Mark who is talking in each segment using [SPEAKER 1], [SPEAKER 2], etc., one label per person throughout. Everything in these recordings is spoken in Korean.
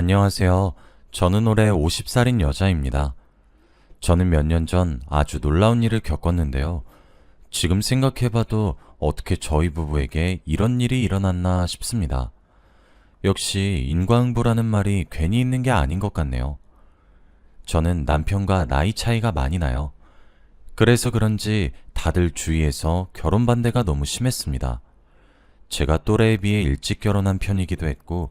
[SPEAKER 1] 안녕하세요. 저는 올해 50살인 여자입니다. 저는 몇 년 전 아주 놀라운 일을 겪었는데요. 지금 생각해봐도 어떻게 저희 부부에게 이런 일이 일어났나 싶습니다. 역시 인과응보라는 말이 괜히 있는 게 아닌 것 같네요. 저는 남편과 나이 차이가 많이 나요. 그래서 그런지 다들 주위에서 결혼 반대가 너무 심했습니다. 제가 또래에 비해 일찍 결혼한 편이기도 했고,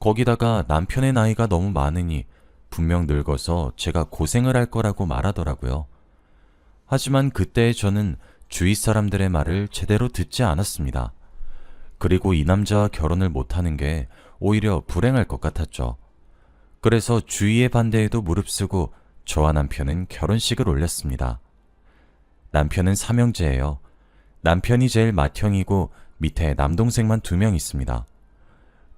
[SPEAKER 1] 거기다가 남편의 나이가 너무 많으니 분명 늙어서 제가 고생을 할 거라고 말하더라고요. 하지만 그때의 저는 주위 사람들의 말을 제대로 듣지 않았습니다. 그리고 이 남자와 결혼을 못하는 게 오히려 불행할 것 같았죠. 그래서 주위의 반대에도 무릅쓰고 저와 남편은 결혼식을 올렸습니다. 남편은 삼형제예요. 남편이 제일 맏형이고 밑에 남동생만 두 명 있습니다.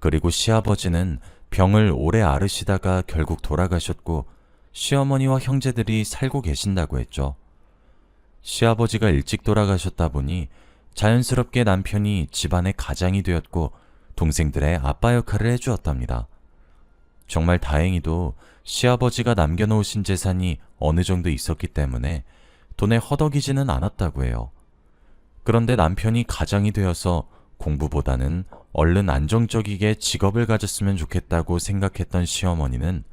[SPEAKER 1] 그리고 시아버지는 병을 오래 앓으시다가 결국 돌아가셨고 시어머니와 형제들이 살고 계신다고 했죠. 시아버지가 일찍 돌아가셨다 보니 자연스럽게 남편이 집안의 가장이 되었고 동생들의 아빠 역할을 해주었답니다. 정말 다행히도 시아버지가 남겨놓으신 재산이 어느 정도 있었기 때문에 돈에 허덕이지는 않았다고 해요. 그런데 남편이 가장이 되어서 공부보다는 얼른 안정적이게 직업을 가졌으면 좋겠다고 생각했던 시어머니는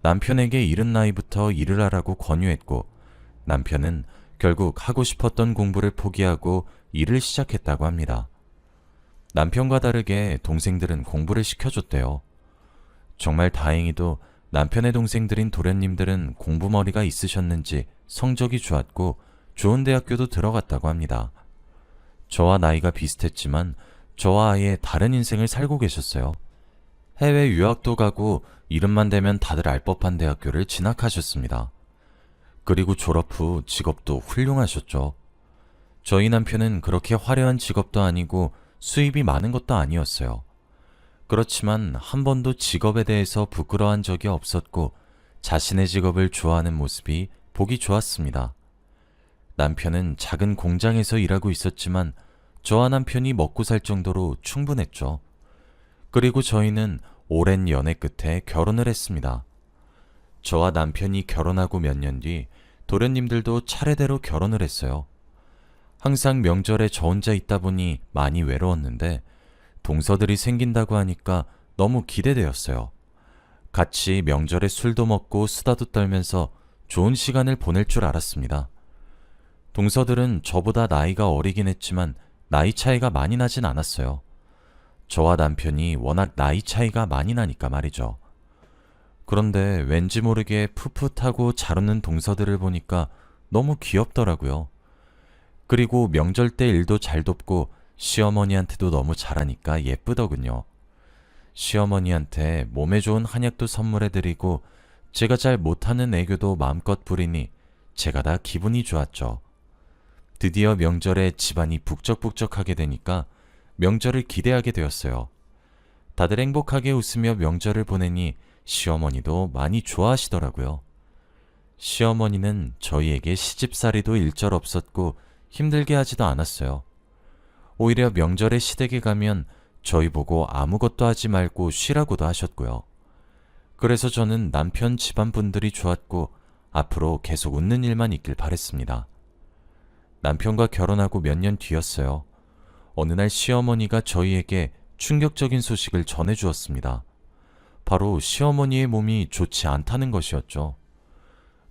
[SPEAKER 1] 남편에게 이른 나이부터 일을 하라고 권유했고 남편은 결국 하고 싶었던 공부를 포기하고 일을 시작했다고 합니다. 남편과 다르게 동생들은 공부를 시켜줬대요. 정말 다행히도 남편의 동생들인 도련님들은 공부머리가 있으셨는지 성적이 좋았고 좋은 대학교도 들어갔다고 합니다. 저와 나이가 비슷했지만 저와 아예 다른 인생을 살고 계셨어요. 해외 유학도 가고 이름만 대면 다들 알 법한 대학교를 진학하셨습니다. 그리고 졸업 후 직업도 훌륭하셨죠. 저희 남편은 그렇게 화려한 직업도 아니고 수입이 많은 것도 아니었어요. 그렇지만 한 번도 직업에 대해서 부끄러워한 적이 없었고 자신의 직업을 좋아하는 모습이 보기 좋았습니다. 남편은 작은 공장에서 일하고 있었지만 저와 남편이 먹고 살 정도로 충분했죠. 그리고 저희는 오랜 연애 끝에 결혼을 했습니다. 저와 남편이 결혼하고 몇 년 뒤 도련님들도 차례대로 결혼을 했어요. 항상 명절에 저 혼자 있다 보니 많이 외로웠는데 동서들이 생긴다고 하니까 너무 기대되었어요. 같이 명절에 술도 먹고 수다도 떨면서 좋은 시간을 보낼 줄 알았습니다. 동서들은 저보다 나이가 어리긴 했지만 나이 차이가 많이 나진 않았어요. 저와 남편이 워낙 나이 차이가 많이 나니까 말이죠. 그런데 왠지 모르게 풋풋하고 잘 웃는 동서들을 보니까 너무 귀엽더라고요. 그리고 명절 때 일도 잘 돕고 시어머니한테도 너무 잘하니까 예쁘더군요. 시어머니한테 몸에 좋은 한약도 선물해드리고 제가 잘 못하는 애교도 마음껏 부리니 제가 다 기분이 좋았죠. 드디어 명절에 집안이 북적북적하게 되니까 명절을 기대하게 되었어요. 다들 행복하게 웃으며 명절을 보내니 시어머니도 많이 좋아하시더라고요. 시어머니는 저희에게 시집살이도 일절 없었고 힘들게 하지도 않았어요. 오히려 명절에 시댁에 가면 저희 보고 아무것도 하지 말고 쉬라고도 하셨고요. 그래서 저는 남편 집안 분들이 좋았고 앞으로 계속 웃는 일만 있길 바랬습니다. 남편과 결혼하고 몇 년 뒤였어요. 어느 날 시어머니가 저희에게 충격적인 소식을 전해주었습니다. 바로 시어머니의 몸이 좋지 않다는 것이었죠.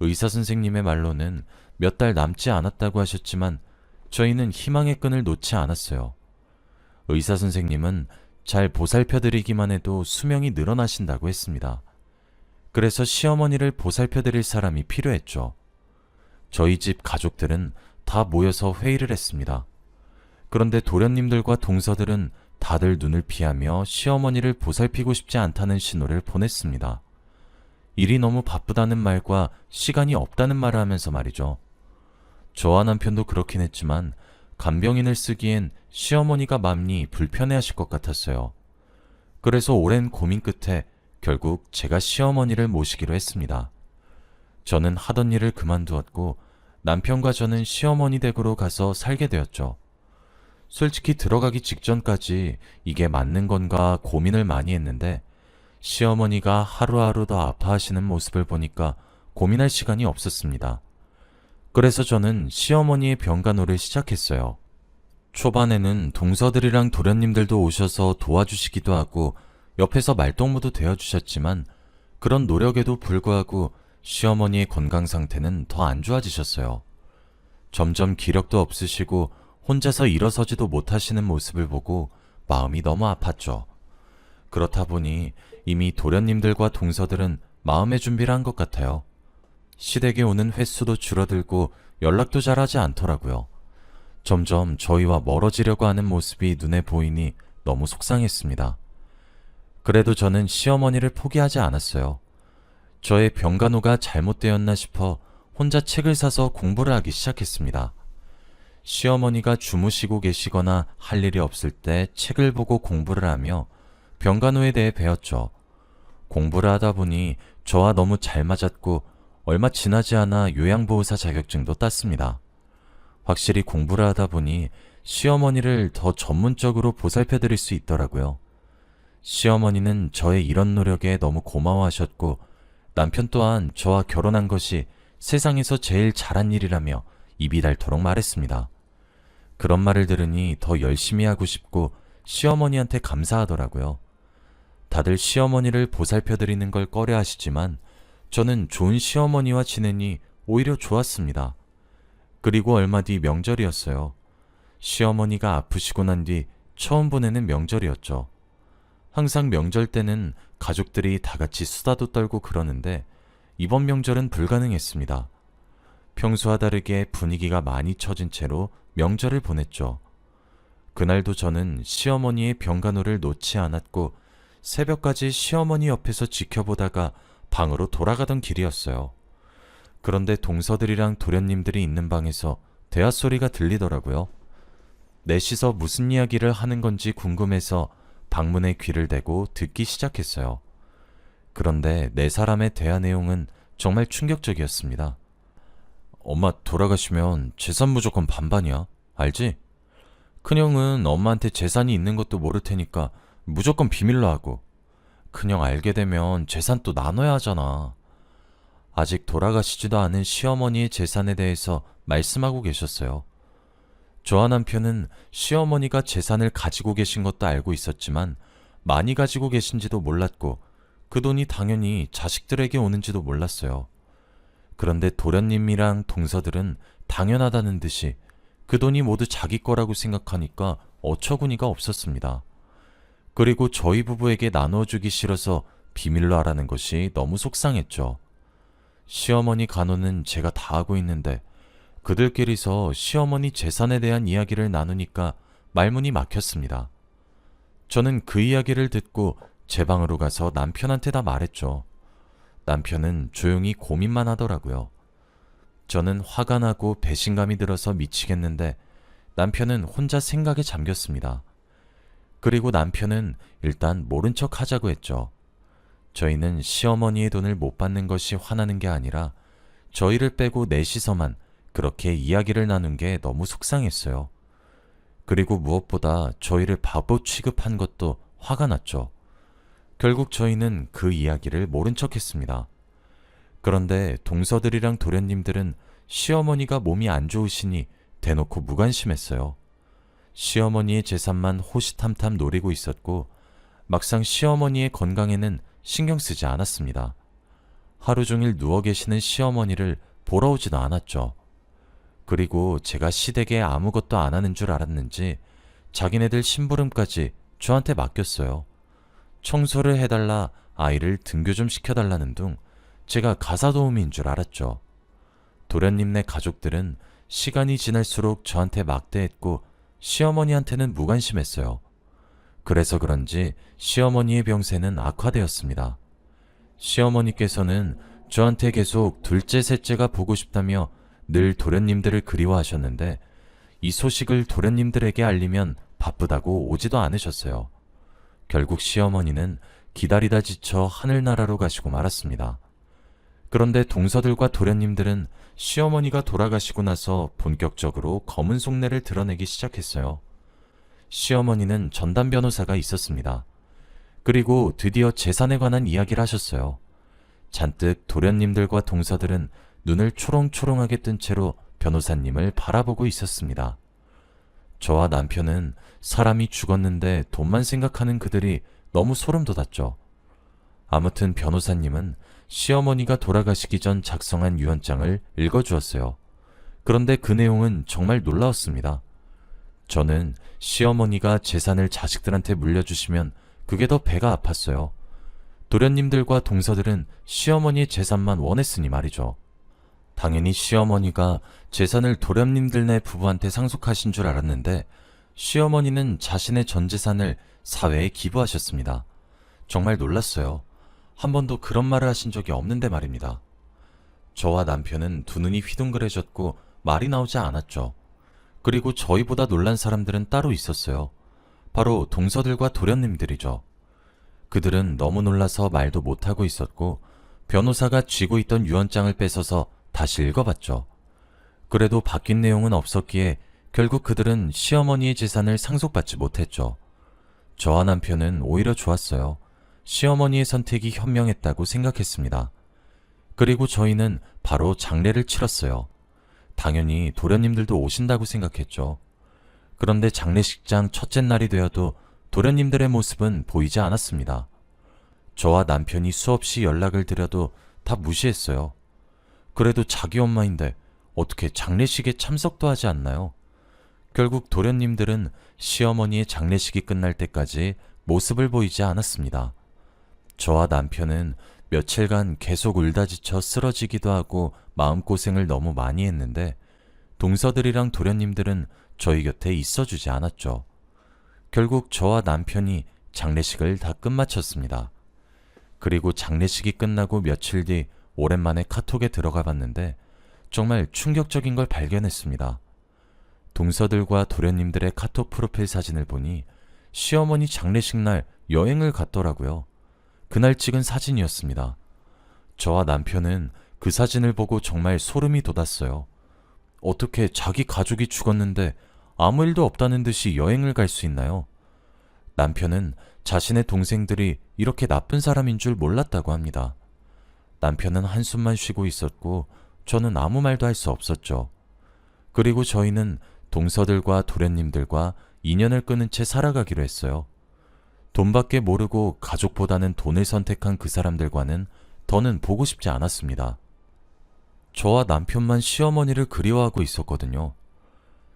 [SPEAKER 1] 의사 선생님의 말로는 몇 달 남지 않았다고 하셨지만 저희는 희망의 끈을 놓지 않았어요. 의사 선생님은 잘 보살펴드리기만 해도 수명이 늘어나신다고 했습니다. 그래서 시어머니를 보살펴드릴 사람이 필요했죠. 저희 집 가족들은 다 모여서 회의를 했습니다. 그런데 도련님들과 동서들은 다들 눈을 피하며 시어머니를 보살피고 싶지 않다는 신호를 보냈습니다. 일이 너무 바쁘다는 말과 시간이 없다는 말을 하면서 말이죠. 저와 남편도 그렇긴 했지만 간병인을 쓰기엔 시어머니가 맘이 불편해 하실 것 같았어요. 그래서 오랜 고민 끝에 결국 제가 시어머니를 모시기로 했습니다. 저는 하던 일을 그만두었고 남편과 저는 시어머니 댁으로 가서 살게 되었죠. 솔직히 들어가기 직전까지 이게 맞는 건가 고민을 많이 했는데 시어머니가 하루하루 더 아파하시는 모습을 보니까 고민할 시간이 없었습니다. 그래서 저는 시어머니의 병간호를 시작했어요. 초반에는 동서들이랑 도련님들도 오셔서 도와주시기도 하고 옆에서 말동무도 되어주셨지만 그런 노력에도 불구하고 시어머니의 건강 상태는 더 안 좋아지셨어요. 점점 기력도 없으시고 혼자서 일어서지도 못하시는 모습을 보고 마음이 너무 아팠죠. 그렇다 보니 이미 도련님들과 동서들은 마음의 준비를 한 것 같아요. 시댁에 오는 횟수도 줄어들고 연락도 잘 하지 않더라고요. 점점 저희와 멀어지려고 하는 모습이 눈에 보이니 너무 속상했습니다. 그래도 저는 시어머니를 포기하지 않았어요. 저의 병간호가 잘못되었나 싶어 혼자 책을 사서 공부를 하기 시작했습니다. 시어머니가 주무시고 계시거나 할 일이 없을 때 책을 보고 공부를 하며 병간호에 대해 배웠죠. 공부를 하다 보니 저와 너무 잘 맞았고 얼마 지나지 않아 요양보호사 자격증도 땄습니다. 확실히 공부를 하다 보니 시어머니를 더 전문적으로 보살펴 드릴 수 있더라고요. 시어머니는 저의 이런 노력에 너무 고마워하셨고 남편 또한 저와 결혼한 것이 세상에서 제일 잘한 일이라며 입이 닳도록 말했습니다. 그런 말을 들으니 더 열심히 하고 싶고 시어머니한테 감사하더라고요. 다들 시어머니를 보살펴 드리는 걸 꺼려 하시지만 저는 좋은 시어머니와 지내니 오히려 좋았습니다. 그리고 얼마 뒤 명절이었어요. 시어머니가 아프시고 난 뒤 처음 보내는 명절이었죠. 항상 명절 때는 가족들이 다 같이 수다도 떨고 그러는데 이번 명절은 불가능했습니다. 평소와 다르게 분위기가 많이 처진 채로 명절을 보냈죠. 그날도 저는 시어머니의 병간호를 놓지 않았고 새벽까지 시어머니 옆에서 지켜보다가 방으로 돌아가던 길이었어요. 그런데 동서들이랑 도련님들이 있는 방에서 대화 소리가 들리더라고요. 넷이서 무슨 이야기를 하는 건지 궁금해서 방문에 귀를 대고 듣기 시작했어요. 그런데 네 사람의 대화 내용은 정말 충격적이었습니다. 엄마 돌아가시면 재산 무조건 반반이야. 알지? 큰형은 엄마한테 재산이 있는 것도 모를 테니까 무조건 비밀로 하고 큰형 알게 되면 재산 또 나눠야 하잖아. 아직 돌아가시지도 않은 시어머니의 재산에 대해서 말씀하고 계셨어요. 저와 남편은 시어머니가 재산을 가지고 계신 것도 알고 있었지만 많이 가지고 계신지도 몰랐고 그 돈이 당연히 자식들에게 오는지도 몰랐어요. 그런데 도련님이랑 동서들은 당연하다는 듯이 그 돈이 모두 자기 거라고 생각하니까 어처구니가 없었습니다. 그리고 저희 부부에게 나눠주기 싫어서 비밀로 하라는 것이 너무 속상했죠. 시어머니 간호는 제가 다 하고 있는데 그들끼리서 시어머니 재산에 대한 이야기를 나누니까 말문이 막혔습니다. 저는 그 이야기를 듣고 제 방으로 가서 남편한테 다 말했죠. 남편은 조용히 고민만 하더라고요. 저는 화가 나고 배신감이 들어서 미치겠는데 남편은 혼자 생각에 잠겼습니다. 그리고 남편은 일단 모른 척 하자고 했죠. 저희는 시어머니의 돈을 못 받는 것이 화나는 게 아니라 저희를 빼고 넷이서만 그렇게 이야기를 나눈 게 너무 속상했어요. 그리고 무엇보다 저희를 바보 취급한 것도 화가 났죠. 결국 저희는 그 이야기를 모른 척 했습니다. 그런데 동서들이랑 도련님들은 시어머니가 몸이 안 좋으시니 대놓고 무관심했어요. 시어머니의 재산만 호시탐탐 노리고 있었고 막상 시어머니의 건강에는 신경 쓰지 않았습니다. 하루 종일 누워 계시는 시어머니를 보러 오지도 않았죠. 그리고 제가 시댁에 아무것도 안 하는 줄 알았는지 자기네들 심부름까지 저한테 맡겼어요. 청소를 해달라 아이를 등교 좀 시켜달라는 둥 제가 가사도우미인 줄 알았죠. 도련님네 가족들은 시간이 지날수록 저한테 막대했고 시어머니한테는 무관심했어요. 그래서 그런지 시어머니의 병세는 악화되었습니다. 시어머니께서는 저한테 계속 둘째, 셋째가 보고 싶다며 늘 도련님들을 그리워하셨는데 이 소식을 도련님들에게 알리면 바쁘다고 오지도 않으셨어요. 결국 시어머니는 기다리다 지쳐 하늘나라로 가시고 말았습니다. 그런데 동서들과 도련님들은 시어머니가 돌아가시고 나서 본격적으로 검은 속내를 드러내기 시작했어요. 시어머니는 전담 변호사가 있었습니다. 그리고 드디어 재산에 관한 이야기를 하셨어요. 잔뜩 도련님들과 동서들은 눈을 초롱초롱하게 뜬 채로 변호사님을 바라보고 있었습니다. 저와 남편은 사람이 죽었는데 돈만 생각하는 그들이 너무 소름 돋았죠. 아무튼 변호사님은 시어머니가 돌아가시기 전 작성한 유언장을 읽어주었어요. 그런데 그 내용은 정말 놀라웠습니다. 저는 시어머니가 재산을 자식들한테 물려주시면 그게 더 배가 아팠어요. 도련님들과 동서들은 시어머니의 재산만 원했으니 말이죠. 당연히 시어머니가 재산을 도련님들네 부부한테 상속하신 줄 알았는데 시어머니는 자신의 전 재산을 사회에 기부하셨습니다. 정말 놀랐어요. 한 번도 그런 말을 하신 적이 없는데 말입니다. 저와 남편은 두 눈이 휘둥그레졌고 말이 나오지 않았죠. 그리고 저희보다 놀란 사람들은 따로 있었어요. 바로 동서들과 도련님들이죠. 그들은 너무 놀라서 말도 못하고 있었고 변호사가 쥐고 있던 유언장을 뺏어서 다시 읽어봤죠. 그래도 바뀐 내용은 없었기에 결국 그들은 시어머니의 재산을 상속받지 못했죠. 저와 남편은 오히려 좋았어요. 시어머니의 선택이 현명했다고 생각했습니다. 그리고 저희는 바로 장례를 치렀어요. 당연히 도련님들도 오신다고 생각했죠. 그런데 장례식장 첫째 날이 되어도 도련님들의 모습은 보이지 않았습니다. 저와 남편이 수없이 연락을 드려도 다 무시했어요. 그래도 자기 엄마인데 어떻게 장례식에 참석도 하지 않나요? 결국 도련님들은 시어머니의 장례식이 끝날 때까지 모습을 보이지 않았습니다. 저와 남편은 며칠간 계속 울다 지쳐 쓰러지기도 하고 마음고생을 너무 많이 했는데 동서들이랑 도련님들은 저희 곁에 있어주지 않았죠. 결국 저와 남편이 장례식을 다 끝마쳤습니다. 그리고 장례식이 끝나고 며칠 뒤 오랜만에 카톡에 들어가 봤는데 정말 충격적인 걸 발견했습니다. 동서들과 도련님들의 카톡 프로필 사진을 보니 시어머니 장례식 날 여행을 갔더라고요. 그날 찍은 사진이었습니다. 저와 남편은 그 사진을 보고 정말 소름이 돋았어요. 어떻게 자기 가족이 죽었는데 아무 일도 없다는 듯이 여행을 갈 수 있나요? 남편은 자신의 동생들이 이렇게 나쁜 사람인 줄 몰랐다고 합니다. 남편은 한숨만 쉬고 있었고 저는 아무 말도 할 수 없었죠. 그리고 저희는 동서들과 도련님들과 인연을 끊은 채 살아가기로 했어요. 돈밖에 모르고 가족보다는 돈을 선택한 그 사람들과는 더는 보고 싶지 않았습니다. 저와 남편만 시어머니를 그리워하고 있었거든요.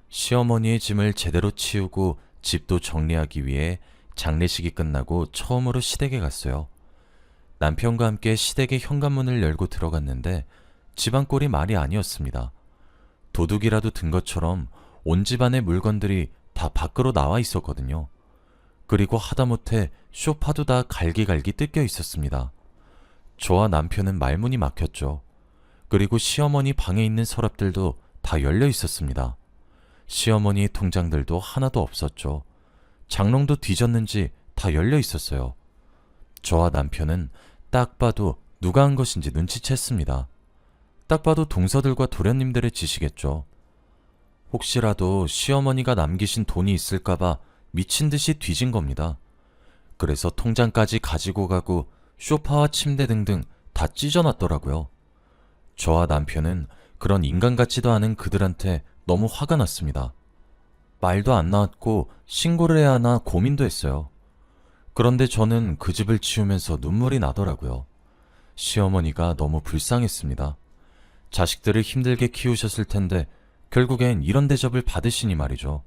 [SPEAKER 1] 시어머니의 짐을 제대로 치우고 집도 정리하기 위해 장례식이 끝나고 처음으로 시댁에 갔어요. 남편과 함께 시댁의 현관문을 열고 들어갔는데 집안 꼴이 말이 아니었습니다. 도둑이라도 든 것처럼 온 집안의 물건들이 다 밖으로 나와 있었거든요. 그리고 하다못해 쇼파도 다 갈기갈기 뜯겨 있었습니다. 저와 남편은 말문이 막혔죠. 그리고 시어머니 방에 있는 서랍들도 다 열려 있었습니다. 시어머니의 통장들도 하나도 없었죠. 장롱도 뒤졌는지 다 열려 있었어요. 저와 남편은 딱 봐도 누가 한 것인지 눈치챘습니다. 딱 봐도 동서들과 도련님들의 짓이겠죠. 혹시라도 시어머니가 남기신 돈이 있을까봐 미친 듯이 뒤진 겁니다. 그래서 통장까지 가지고 가고 쇼파와 침대 등등 다 찢어놨더라고요. 저와 남편은 그런 인간 같지도 않은 그들한테 너무 화가 났습니다. 말도 안 나왔고 신고를 해야 하나 고민도 했어요. 그런데 저는 그 집을 치우면서 눈물이 나더라고요. 시어머니가 너무 불쌍했습니다. 자식들을 힘들게 키우셨을 텐데 결국엔 이런 대접을 받으시니 말이죠.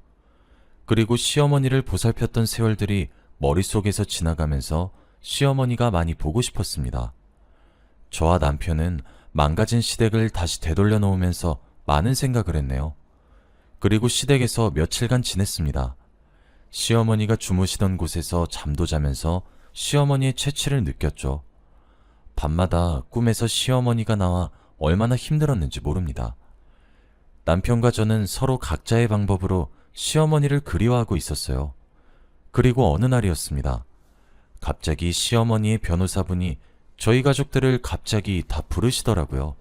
[SPEAKER 1] 그리고 시어머니를 보살폈던 세월들이 머릿속에서 지나가면서 시어머니가 많이 보고 싶었습니다. 저와 남편은 망가진 시댁을 다시 되돌려 놓으면서 많은 생각을 했네요. 그리고 시댁에서 며칠간 지냈습니다. 시어머니가 주무시던 곳에서 잠도 자면서 시어머니의 채취를 느꼈죠. 밤마다 꿈에서 시어머니가 나와 얼마나 힘들었는지 모릅니다. 남편과 저는 서로 각자의 방법으로 시어머니를 그리워하고 있었어요. 그리고 어느 날이었습니다. 갑자기 시어머니의 변호사분이 저희 가족들을 갑자기 다 부르시더라고요.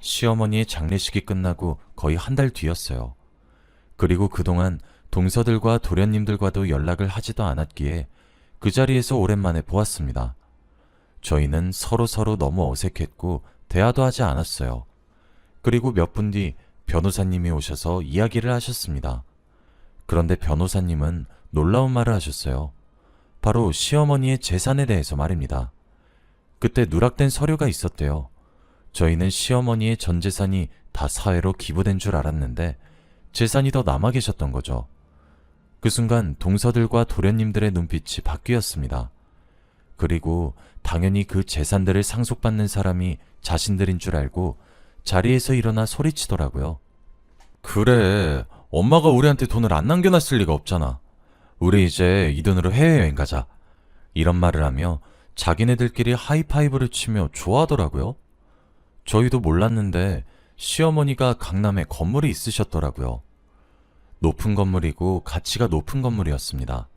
[SPEAKER 1] 시어머니의 장례식이 끝나고 거의 한 달 뒤였어요. 그리고 그동안 동서들과 도련님들과도 연락을 하지도 않았기에 그 자리에서 오랜만에 보았습니다. 저희는 서로 서로 너무 어색했고 대화도 하지 않았어요. 그리고 몇 분 뒤 변호사님이 오셔서 이야기를 하셨습니다. 그런데 변호사님은 놀라운 말을 하셨어요. 바로 시어머니의 재산에 대해서 말입니다. 그때 누락된 서류가 있었대요. 저희는 시어머니의 전 재산이 다 사회로 기부된 줄 알았는데 재산이 더 남아 계셨던 거죠. 그 순간 동서들과 도련님들의 눈빛이 바뀌었습니다. 그리고 당연히 그 재산들을 상속받는 사람이 자신들인 줄 알고 자리에서 일어나 소리치더라고요. 그래, 엄마가 우리한테 돈을 안 남겨놨을 리가 없잖아. 우리 이제 이 돈으로 해외여행 가자. 이런 말을 하며 자기네들끼리 하이파이브를 치며 좋아하더라고요. 저희도 몰랐는데 시어머니가 강남에 건물이 있으셨더라고요. 높은 건물이고 가치가 높은 건물이었습니다.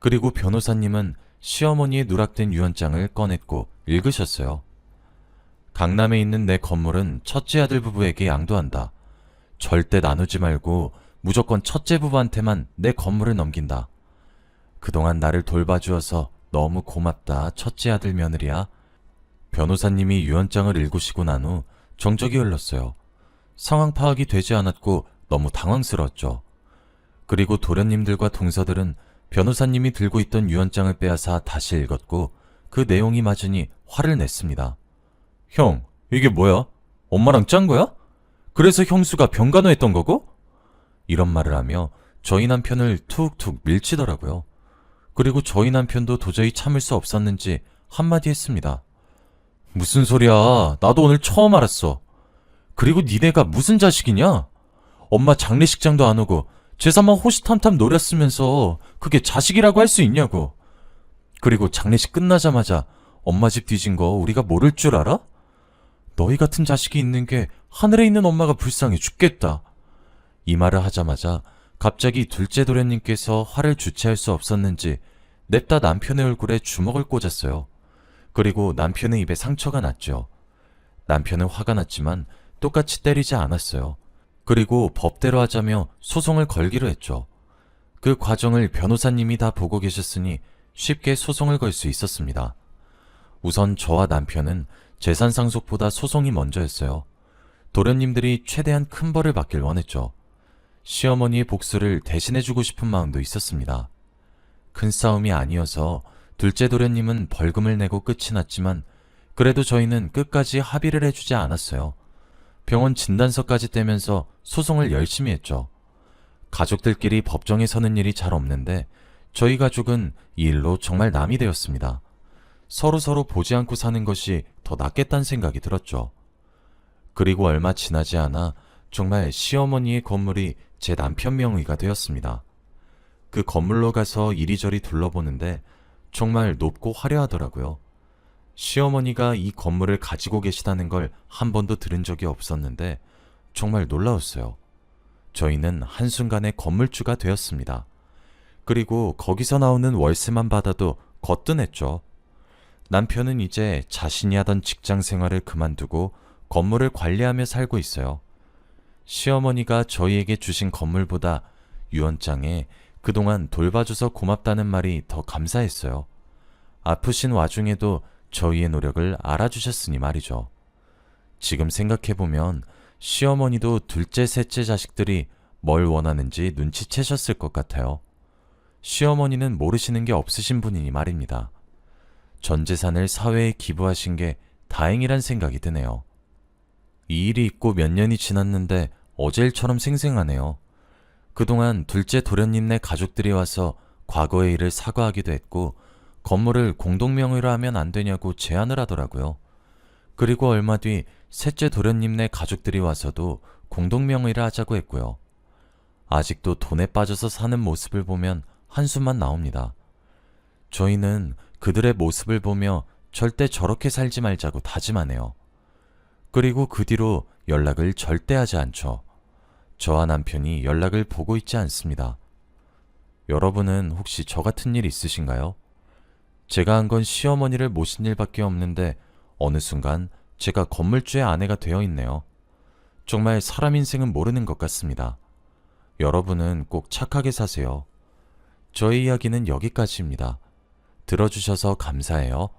[SPEAKER 1] 그리고 변호사님은 시어머니의 누락된 유언장을 꺼냈고 읽으셨어요. 강남에 있는 내 건물은 첫째 아들 부부에게 양도한다. 절대 나누지 말고 무조건 첫째 부부한테만 내 건물을 넘긴다. 그동안 나를 돌봐주어서 너무 고맙다, 첫째 아들 며느리야. 변호사님이 유언장을 읽으시고 난 후 정적이 흘렀어요. 상황 파악이 되지 않았고 너무 당황스러웠죠. 그리고 도련님들과 동서들은 변호사님이 들고 있던 유언장을 빼앗아 다시 읽었고 그 내용이 맞으니 화를 냈습니다. 형, 이게 뭐야? 엄마랑 짠 거야? 그래서 형수가 병간호했던 거고? 이런 말을 하며 저희 남편을 툭툭 밀치더라고요. 그리고 저희 남편도 도저히 참을 수 없었는지 한마디 했습니다. 무슨 소리야. 나도 오늘 처음 알았어. 그리고 니네가 무슨 자식이냐? 엄마 장례식장도 안 오고 제사만 호시탐탐 노렸으면서 그게 자식이라고 할 수 있냐고. 그리고 장례식 끝나자마자 엄마 집 뒤진 거 우리가 모를 줄 알아? 너희 같은 자식이 있는 게 하늘에 있는 엄마가 불쌍해 죽겠다. 이 말을 하자마자 갑자기 둘째 도련님께서 화를 주체할 수 없었는지 냅다 남편의 얼굴에 주먹을 꽂았어요. 그리고 남편의 입에 상처가 났죠. 남편은 화가 났지만 똑같이 때리지 않았어요. 그리고 법대로 하자며 소송을 걸기로 했죠. 그 과정을 변호사님이 다 보고 계셨으니 쉽게 소송을 걸 수 있었습니다. 우선 저와 남편은 재산 상속보다 소송이 먼저였어요. 도련님들이 최대한 큰 벌을 받길 원했죠. 시어머니의 복수를 대신해주고 싶은 마음도 있었습니다. 큰 싸움이 아니어서 둘째 도련님은 벌금을 내고 끝이 났지만 그래도 저희는 끝까지 합의를 해주지 않았어요. 병원 진단서까지 떼면서 소송을 열심히 했죠. 가족들끼리 법정에 서는 일이 잘 없는데 저희 가족은 이 일로 정말 남이 되었습니다. 서로 서로 보지 않고 사는 것이 더 낫겠다는 생각이 들었죠. 그리고 얼마 지나지 않아 정말 시어머니의 건물이 제 남편 명의가 되었습니다. 그 건물로 가서 이리저리 둘러보는데 정말 높고 화려하더라고요. 시어머니가 이 건물을 가지고 계시다는 걸 한 번도 들은 적이 없었는데 정말 놀라웠어요. 저희는 한순간에 건물주가 되었습니다. 그리고 거기서 나오는 월세만 받아도 거뜬했죠. 남편은 이제 자신이 하던 직장 생활을 그만두고 건물을 관리하며 살고 있어요. 시어머니가 저희에게 주신 건물보다 유언장에 그동안 돌봐줘서 고맙다는 말이 더 감사했어요. 아프신 와중에도 저희의 노력을 알아주셨으니 말이죠. 지금 생각해보면 시어머니도 둘째, 셋째 자식들이 뭘 원하는지 눈치채셨을 것 같아요. 시어머니는 모르시는 게 없으신 분이니 말입니다. 전 재산을 사회에 기부하신 게 다행이란 생각이 드네요. 이 일이 있고 몇 년이 지났는데 어제일처럼 생생하네요. 그동안 둘째 도련님네 가족들이 와서 과거의 일을 사과하기도 했고 건물을 공동명의로 하면 안 되냐고 제안을 하더라고요. 그리고 얼마 뒤 셋째 도련님네 가족들이 와서도 공동명의를 하자고 했고요. 아직도 돈에 빠져서 사는 모습을 보면 한숨만 나옵니다. 저희는 그들의 모습을 보며 절대 저렇게 살지 말자고 다짐하네요. 그리고 그 뒤로 연락을 절대 하지 않죠. 저와 남편이 연락을 보고 있지 않습니다. 여러분은 혹시 저 같은 일 있으신가요? 제가 한 건 시어머니를 모신 일밖에 없는데 어느 순간 제가 건물주의 아내가 되어 있네요. 정말 사람 인생은 모르는 것 같습니다. 여러분은 꼭 착하게 사세요. 저의 이야기는 여기까지입니다. 들어주셔서 감사해요.